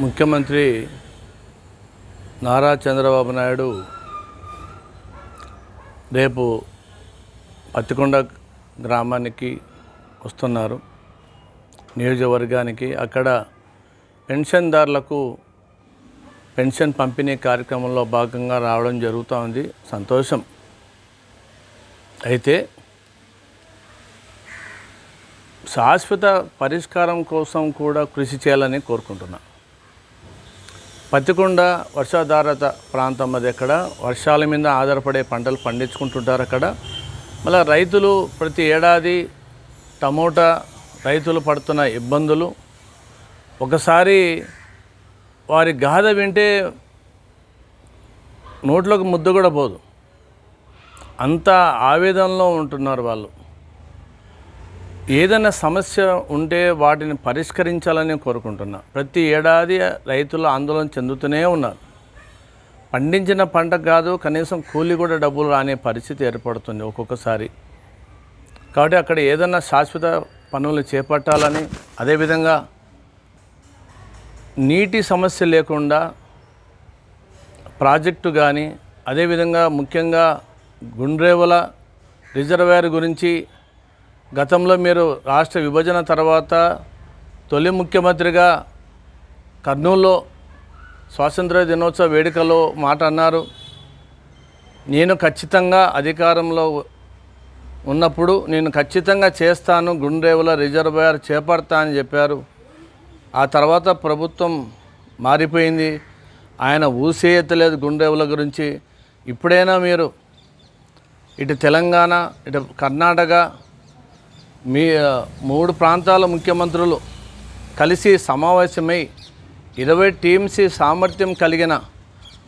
ముఖ్యమంత్రి నారా చంద్రబాబు నాయుడు రేపు పత్తికొండ గ్రామానికి వస్తున్నారు. నియోజకవర్గానికి అక్కడ పెన్షన్దారులకు పెన్షన్ పంపిణీ కార్యక్రమంలో భాగంగా రావడం జరుగుతూ ఉంది. సంతోషం. అయితే శాశ్వత పరిష్కారం కోసం కూడా కృషి చేయాలని కోరుకుంటున్నా. పత్తికొండ వర్షాధారత ప్రాంతం అది అక్కడ వర్షాల మీద ఆధారపడే పంటలు పండించుకుంటుంటారు అక్కడ. మళ్ళీ రైతులు ప్రతి ఏడాది టమోటా రైతులు పడుతున్న ఇబ్బందులు. ఒకసారి వారి గాథ వింటే నోట్లోకి ముద్ద కూడా పోదు. అంత ఆవేదనలో ఉంటున్నారు వాళ్ళు. ఏదైనా సమస్య ఉంటే వాటిని పరిష్కరించాలని కోరుకుంటున్నా. ప్రతి ఏడాది రైతులు ఆందోళన చెందుతూనే ఉన్నారు. పండించిన పంట కాదు కనీసం కూలి కూడా డబ్బులు రాని పరిస్థితి ఏర్పడుతుంది ఒక్కొక్కసారి. కాబట్టి అక్కడ ఏదైనా శాశ్వత పనులు చేపట్టాలని అదేవిధంగా నీటి సమస్య లేకుండా ప్రాజెక్టు కానీ అదేవిధంగా ముఖ్యంగా గుండ్రేవల రిజర్వేర్ గురించి గతంలో మీరు రాష్ట్ర విభజన తర్వాత తొలి ముఖ్యమంత్రిగా కర్నూలులో స్వాతంత్ర దినోత్సవ వేడుకలో మాట అన్నారు. నేను ఖచ్చితంగా అధికారంలో ఉన్నప్పుడు నేను ఖచ్చితంగా చేస్తాను గుండ్రేవుల రిజర్వాయర్ చేపడతా అని చెప్పారు. ఆ తర్వాత ప్రభుత్వం మారిపోయింది. ఆయన ఊసే ఎత్తలేదు గుండ్రేవుల గురించి. ఇప్పుడైనా మీరు ఇటు తెలంగాణ ఇటు కర్ణాటక మీ మూడు ప్రాంతాల ముఖ్యమంత్రులు కలిసి సమావేశమై ఇరవై టీమ్స్ సామర్థ్యం కలిగిన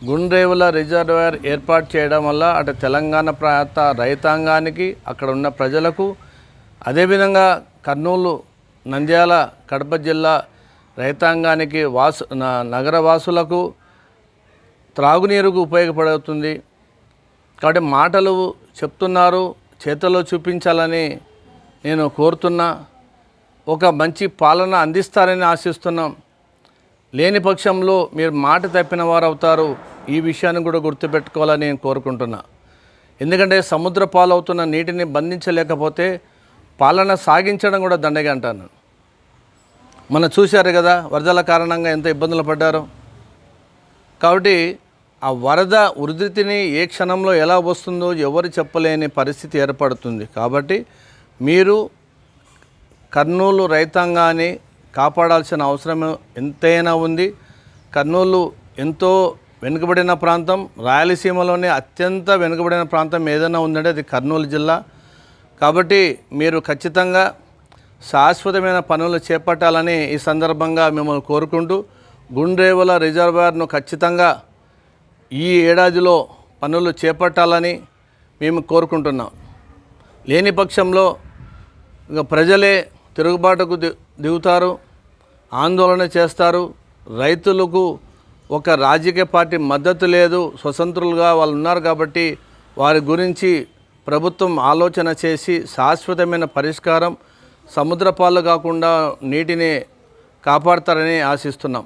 గుండ్రేవుల రిజర్వాయర్ ఏర్పాటు చేయడం వల్ల అటు తెలంగాణ ప్రాంత రైతాంగానికి అక్కడ ఉన్న ప్రజలకు అదేవిధంగా కర్నూలు నంద్యాల కడప జిల్లా రైతాంగానికి వాసు న- నగర వాసులకు త్రాగునీరుకు ఉపయోగపడుతుంది. కాబట్టి మాటలు చెప్తున్నారు చేతల్లో చూపించాలని నేను కోరుతున్నా ఒక మంచి పాలన అందిస్తారని ఆశిస్తున్నాం. లేని పక్షంలో మీరు మాట తప్పిన వారు అవుతారు ఈ విషయాన్ని కూడా గుర్తుపెట్టుకోవాలని నేను కోరుకుంటున్నా. ఎందుకంటే సముద్ర పాలవుతున్న నీటిని బంధించలేకపోతే పాలన సాగించడం కూడా దండగా అంటాను. మనం చూశారు కదా వరదల కారణంగా ఎంత ఇబ్బందులు పడ్డారు. కాబట్టి ఆ వరద ఉధృతిని ఏ క్షణంలో ఎలా వస్తుందో ఎవరు చెప్పలేని పరిస్థితి ఏర్పడుతుంది. కాబట్టి మీరు కర్నూలు రైతాంగాన్ని కాపాడాల్సిన అవసరం ఎంతైనా ఉంది. కర్నూలు ఎంతో వెనుకబడిన ప్రాంతం. రాయలసీమలోనే అత్యంత వెనుకబడిన ప్రాంతం ఏదైనా ఉందంటే అది కర్నూలు జిల్లా. కాబట్టి మీరు ఖచ్చితంగా శాశ్వతమైన పనులు చేపట్టాలని ఈ సందర్భంగా మిమ్మల్ని కోరుకుంటూ గుండ్రేవుల రిజర్వాయర్ను ఖచ్చితంగా ఈ ఏడాదిలో పనులు చేపట్టాలని మేము కోరుకుంటున్నాం. లేని పక్షంలో ఇక ప్రజలే తిరుగుబాటుకు ది దిగుతారు ఆందోళన చేస్తారు. రైతులకు ఒక రాజకీయ పార్టీ మద్దతు లేదు స్వతంత్రులుగా వాళ్ళు ఉన్నారు కాబట్టి వారి గురించి ప్రభుత్వం ఆలోచన చేసి శాశ్వతమైన పరిష్కారం సముద్ర పాలు కాకుండా నీటిని కాపాడతారని ఆశిస్తున్నాం.